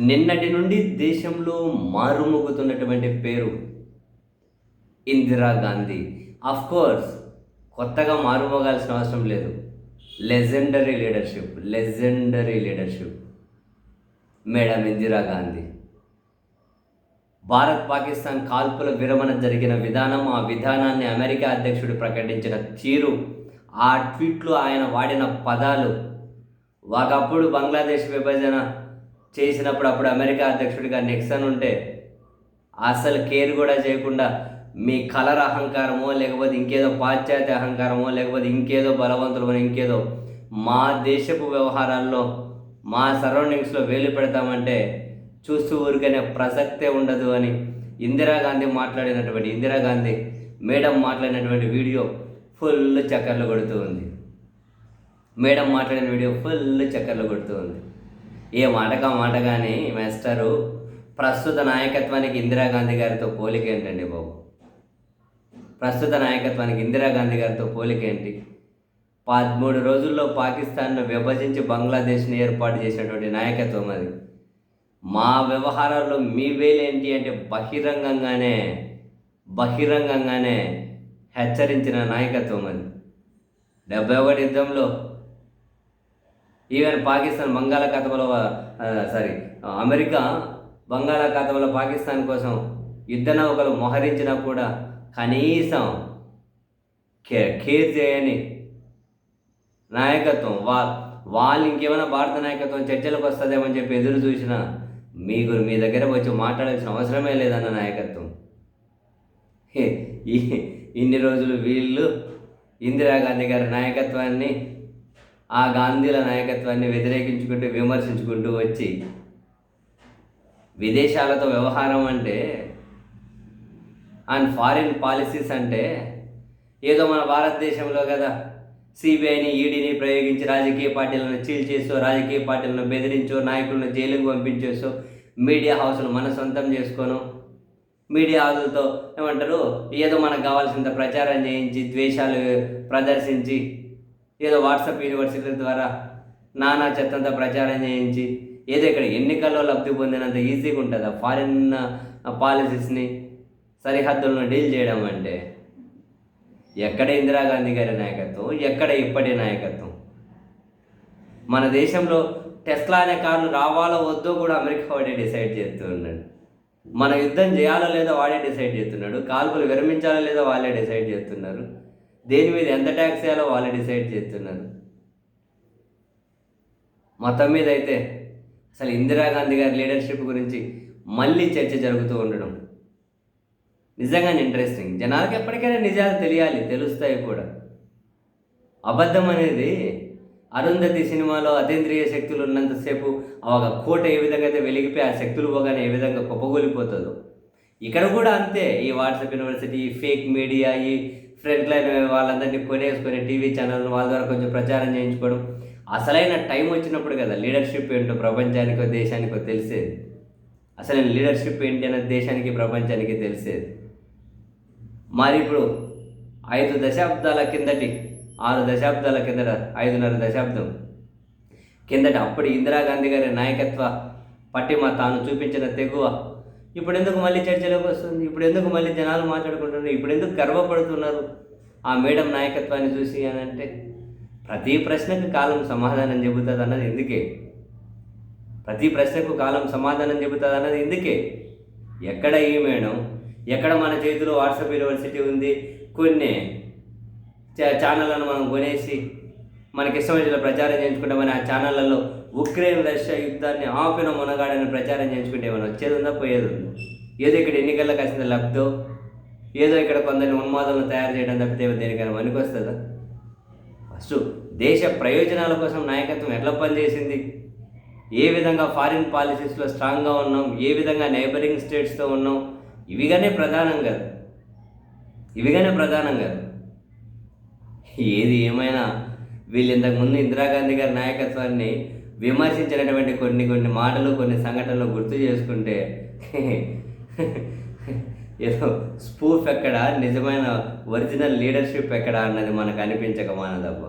నిన్నటి నుండి దేశంలో మారుమోగుతున్నటువంటి పేరు ఇందిరాగాంధీ అఫ్ కోర్స్ కొత్తగా మారుమోగాల్సిన అవసరం లేదు. Legendary leadership legendary leadership madam Indira Gandhi Bharat Pakistan కాల్పుల విరమణ జరిగిన విధానం ఆ విధానాన్ని అమెరికా అధ్యక్షుడు ప్రకటించిన తీరు ఆ ట్వీట్లో ఆయన వాడిన పదాలు. ఒకప్పుడు బంగ్లాదేశ్ విభజన చేసినప్పుడు అప్పుడు అమెరికా అధ్యక్షుడిగా నిక్సన్ ఉంటే అసలు కేర్ కూడా చేయకుండా మీ కలర్ అహంకారమో లేకపోతే ఇంకేదో పాశ్చాత్య అహంకారమో లేకపోతే ఇంకేదో బలవంతులమో ఇంకేదో మా దేశపు వ్యవహారాల్లో మా సరౌండింగ్స్లో వేలు పెడతామంటే చూస్తూ ఊరికనే ప్రసక్తే ఉండదు అని ఇందిరాగాంధీ మాట్లాడినటువంటి ఇందిరాగాంధీ మేడం మాట్లాడినటువంటి వీడియో ఫుల్ చక్కర్లు కొడుతూ ఉంది. మేడం మాట్లాడిన వీడియో ఫుల్ చక్కర్లు కొడుతూ ఉంది. ఏ మాటగా మాట కానీ మాస్టరు ప్రస్తుత నాయకత్వానికి ఇందిరాగాంధీ గారితో పోలిక ఏంటండి బాబు? ప్రస్తుత నాయకత్వానికి ఇందిరాగాంధీ గారితో పోలిక ఏంటి? పదమూడు రోజుల్లో పాకిస్తాన్ను విభజించి బంగ్లాదేశ్ని ఏర్పాటు చేసినటువంటి నాయకత్వం అది. మా వ్యవహారాల్లో మీ వేలేంటి అంటే బహిరంగంగానే బహిరంగంగానే హెచ్చరించిన నాయకత్వం అది. డెబ్బై ఒకటి యుద్ధంలో ఈవెన్ పాకిస్తాన్ బంగాళాఖాతంలో సారీ అమెరికా బంగాళాఖాతంలో పాకిస్తాన్ కోసం యుద్ధ నౌకలు మోహరించినా కూడా కనీసం కే కేర్ చేయని నాయకత్వం వా వాళ్ళు ఇంకేమైనా భారత నాయకత్వం చర్చలకు వస్తుందేమని చెప్పి ఎదురు చూసినా మీకు మీ దగ్గర వచ్చి మాట్లాడాల్సిన అవసరమే లేదన్న నాయకత్వం. ఇన్ని రోజులు వీళ్ళు ఇందిరాగాంధీ గారి నాయకత్వాన్ని ఆ గాంధీల నాయకత్వాన్ని వ్యతిరేకించుకుంటూ విమర్శించుకుంటూ వచ్చి విదేశాలతో వ్యవహారం అంటే అండ్ ఫారిన్ పాలసీస్ అంటే ఏదో మన భారతదేశంలో కదా సిబిఐని ఈడీని ప్రయోగించి రాజకీయ పార్టీలను చీల్చేసో రాజకీయ పార్టీలను బెదిరించో నాయకులను జైలుకు పంపించేసో మీడియా హౌస్ను మన సొంతం చేసుకోను. మీడియా హౌస్లతో ఏమంటారు? ఏదో మనకు కావాల్సినంత ప్రచారం చేయించి ద్వేషాలు ప్రదర్శించి ఏదో వాట్సాప్ యూనివర్సిటీల ద్వారా నానా చెత్తంతా ప్రచారం చేయించి ఏదో ఇక్కడ ఎన్నికల్లో లబ్ధి పొందినంత ఈజీగా ఉంటుందా? ఫారిన్ పాలసీస్ని uh, సరిహద్దులను డీల్ చేయడం అంటే? ఎక్కడ ఇందిరాగాంధీ గారి నాయకత్వం? ఎక్కడ ఇప్పటి నాయకత్వం? మన దేశంలో టెస్లా అనే కార్లు రావాలో వద్దో కూడా అమెరికా వాడే డిసైడ్ చేస్తూ ఉన్నాడు. మన యుద్ధం చేయాలో లేదో వాడే డిసైడ్ చేస్తున్నాడు. కాల్పులు విరమించాలో లేదో వాళ్ళే డిసైడ్ చేస్తున్నారు. దేని మీద ఎంత ట్యాక్స్ చేయాలో వాళ్ళు డిసైడ్ చేస్తున్నారు. మొత్తం మీద అయితే అసలు ఇందిరాగాంధీ గారి లీడర్షిప్ గురించి మళ్ళీ చర్చ జరుగుతూ ఉండడం నిజంగానే ఇంట్రెస్టింగ్ జనాలకు ఎప్పటికైనా నిజాలు తెలియాలి తెలుస్తాయి కూడా. అబద్ధం అనేది అరుంధతి సినిమాలో అతీంద్రియ శక్తులు ఉన్నంతసేపు ఆ ఒక కోట ఏ విధంగా అయితే వెలిగిపోయి ఆ శక్తులు పోగానే ఏ విధంగా కుప్పగూలిపోతుందో ఇక్కడ కూడా అంతే ఈ వాట్సాప్ యూనివర్సిటీ ఈ ఫేక్ మీడియా ఈ ఫ్రంట్ లైన్ వాళ్ళందరినీ కొనేసుకొని టీవీ ఛానల్ వాళ్ళ ద్వారా కొంచెం ప్రచారం చేయించుకోవడం. అసలైన టైం వచ్చినప్పుడు కదా లీడర్షిప్ ఏంటో ప్రపంచానికో దేశానికో తెలిసేది. అసలైన లీడర్షిప్ ఏంటి అనేది దేశానికి ప్రపంచానికి తెలిసేది. మరి ఇప్పుడు ఐదు దశాబ్దాల కిందటి ఆరు దశాబ్దాల కిందట ఐదున్నర దశాబ్దం కిందట అప్పుడు ఇందిరాగాంధీ గారి నాయకత్వ పట్టిమ తాను చూపించిన తెగువ ఇప్పుడు ఎందుకు మళ్ళీ చర్చలోకి వస్తుంది? ఇప్పుడు ఎందుకు మళ్ళీ జనాలు మాట్లాడుకుంటున్నారు? ఇప్పుడు ఎందుకు గర్వపడుతున్నారు? ఆ మేడం నాయకత్వాన్ని చూసి అని అంటే ప్రతి ప్రశ్నకు కాలం సమాధానం చెబుతుంది అన్నది ఎందుకే? ప్రతి ప్రశ్నకు కాలం సమాధానం చెబుతుంది అన్నది ఎందుకే? ఎక్కడ ఈ మేడం? ఎక్కడ మన చేతిలో వాట్సాప్ యూనివర్సిటీ ఉంది? కొన్ని చా- ఛానళ్ళను మనం కొనేసి మనకి ఇష్టమైన ప్రచారం చేయించుకుంటామని ఆ ఛానళ్ళలో ఉక్రెయిన్ రష్యా యుద్ధాన్ని ఆపిన మునగాడని ప్రచారం చేయించుకుంటే ఏమైనా వచ్చేది ఉందా? పోయేది ఉందా? ఏదో ఇక్కడ ఎన్నికల్లో కాసిన లబ్ధో ఏదో ఇక్కడ కొందరిని ఉన్మాదాలను తయారు చేయడం తప్పితే దేనికైనా పనికి ఫస్ట్ దేశ ప్రయోజనాల కోసం నాయకత్వం ఎట్లా పనిచేసింది? ఏ విధంగా ఫారిన్ పాలసీస్లో స్ట్రాంగ్గా ఉన్నాం? ఏ విధంగా నైబరింగ్ స్టేట్స్తో ఉన్నాం? ఇవిగానే ప్రధానం కాదు. ఇవిగానే ప్రధానం కాదు. ఏది ఏమైనా వీళ్ళు ఇంతకుముందు ఇందిరాగాంధీ గారి నాయకత్వాన్ని విమర్శించినటువంటి కొన్ని కొన్ని మాటలు కొన్ని సంఘటనలు గుర్తు చేసుకుంటే ఏదో స్పూఫ్ ఎక్కడ నిజమైన ఒరిజినల్ లీడర్షిప్ ఎక్కడ అన్నది మనకు అనిపించక మానదబ్బా.